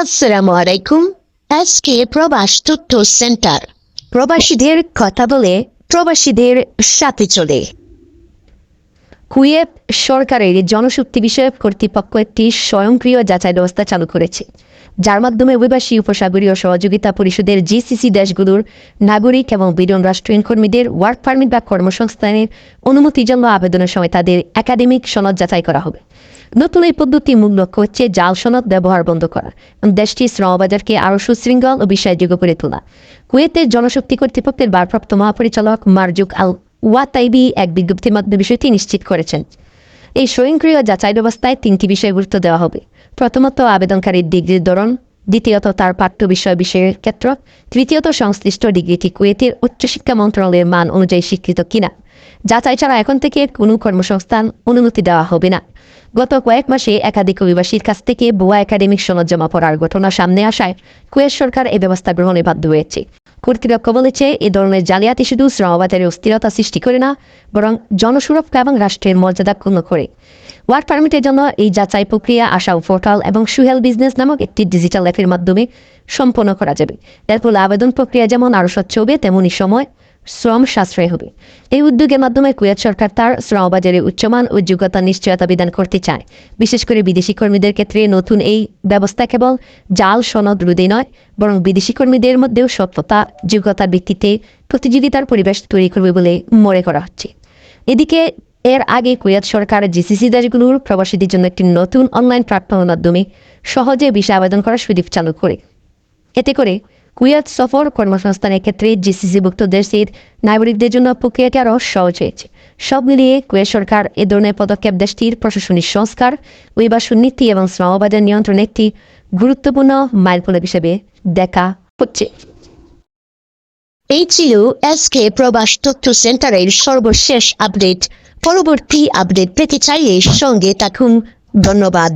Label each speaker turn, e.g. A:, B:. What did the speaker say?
A: আসসালামু আলাইকুম। আজকে প্রবাস তথ্য সেন্টার। প্রবাসীদের কথা বলে প্রবাসীদের সাথে চলে। কুয়েত সরকারের জনশক্তি বিষয়ক কর্তৃপক্ষ একটি স্বয়ংক্রিয় যাচাই ব্যবস্থা চালু করেছে, যার মাধ্যমে অভিবাসী উপসাগরীয় সহযোগিতা পরিষদের জিসিসি দেশগুলোর নাগরিক এবং বিরন রাষ্ট্রীয় কর্মীদের ওয়ার্ক পারমিট বা কর্মসংস্থানের অনুমতির জন্য আবেদনের সময় তাদের একাডেমিক সনদ যাচাই করা হবে। নতুন এই পদ্ধতি মূল লক্ষ্য হচ্ছে জাল সনদ ব্যবহার বন্ধ করা। দেশটির শ্রমবাজারকে আরও সুশৃঙ্খল ও বিশ্বাসযোগ্য করে তোলা। কুয়েতের জনশক্তি কর্তৃপক্ষের ভারপ্রাপ্ত মহাপরিচালক মারজুক আল ওয়াতাইবি এক বিজ্ঞপ্তির মাধ্যমে বিষয়টি নিশ্চিত করেছেন। এই স্বয়ংক্রিয় যাচাই ব্যবস্থায় তিনটি বিষয়ে গুরুত্ব দেওয়া হবে। প্রথমত, আবেদনকারীর ডিগ্রির ধরন দ্বিতীয়ত তার পাঠ্য বিষয় বিষয়ের ক্ষেত্র, তৃতীয়ত সংশ্লিষ্ট ডিগ্রিটি কুয়েতের উচ্চশিক্ষা মন্ত্রণালয়ের মান অনুযায়ী স্বীকৃত কিনা। যাচাই ছাড়া এখন থেকে কোনো কর্মসংস্থান অনুমতি দেওয়া হবে না। গত কয়েক মাসে একাধিক অভিবাসীর কাছ থেকে বোয়া একাডেমিক সনদ জমা পড়ার ঘটনা সামনে আসায় কুয়েত সরকার এ ব্যবস্থা গ্রহণে বাধ্য হয়েছে। কর্তৃপক্ষ বলেছে, এ ধরনের জালিয়াতি শুধু শ্রমবাজারে অস্থিরতা সৃষ্টি করে না, বরং জনসুরক্ষা এবং রাষ্ট্রের মর্যাদা ক্ষুণ্ণ করে। ওয়ার্ক পারমিটের জন্য এই যাচাই প্রক্রিয়া, আশাও পোর্টাল এবং সুহেল বিজনেস নামক একটি ডিজিটাল অ্যাপের মাধ্যমে সম্পন্ন করা যাবে। এর ফলে আবেদন প্রক্রিয়া যেমন আরও স্বচ্ছ হবে তেমনই সময়, শ্রম সাশ্রয় হবে। এই উদ্যোগের মাধ্যমে কুয়েত সরকার তার শ্রমবাজারে উচ্চমান ও যোগ্যতা নিশ্চয়তা বিধান করতে চায়। বিশেষ করে বিদেশি কর্মীদের ক্ষেত্রে নতুন এই ব্যবস্থা কেবল জাল সনদ রোধে নয়, বরং বিদেশি কর্মীদের মধ্যেও সত্যতা যোগ্যতার ভিত্তিতে প্রতিযোগিতার পরিবেশ তৈরি করবে বলে মনে করা হচ্ছে। এদিকে এর আগে কুয়েত সরকার জিসিসি দেশগুলোর প্রবাসীদের জন্য একটি নতুন অনলাইন প্ল্যাটফর্মের মাধ্যমে সহজে বিষয় আবেদন করার সুযোগ চালু করে। এতে করে কুয়েত সফর কর্মসংস্থানের ক্ষেত্রে জিসিসিভুক্ত দেশের নাগরিকদের জন্য প্রক্রিয়াটি আরও সহজ হয়েছে। সব মিলিয়ে কুয়েত সরকার এ ধরনের পদক্ষেপ দেশটির প্রশাসনিক সংস্কার অভিবাসন নীতি এবং শ্রমবাজার নিয়ন্ত্রণে একটি গুরুত্বপূর্ণ মাইলফলক হিসেবে দেখা হচ্ছে। এই ছিল এসকে প্রবাস তথ্য সেন্টারের সর্বশেষ আপডেট। পরবর্তী আপডেট পেতে চাইলে সঙ্গে থাকুন। ধন্যবাদ।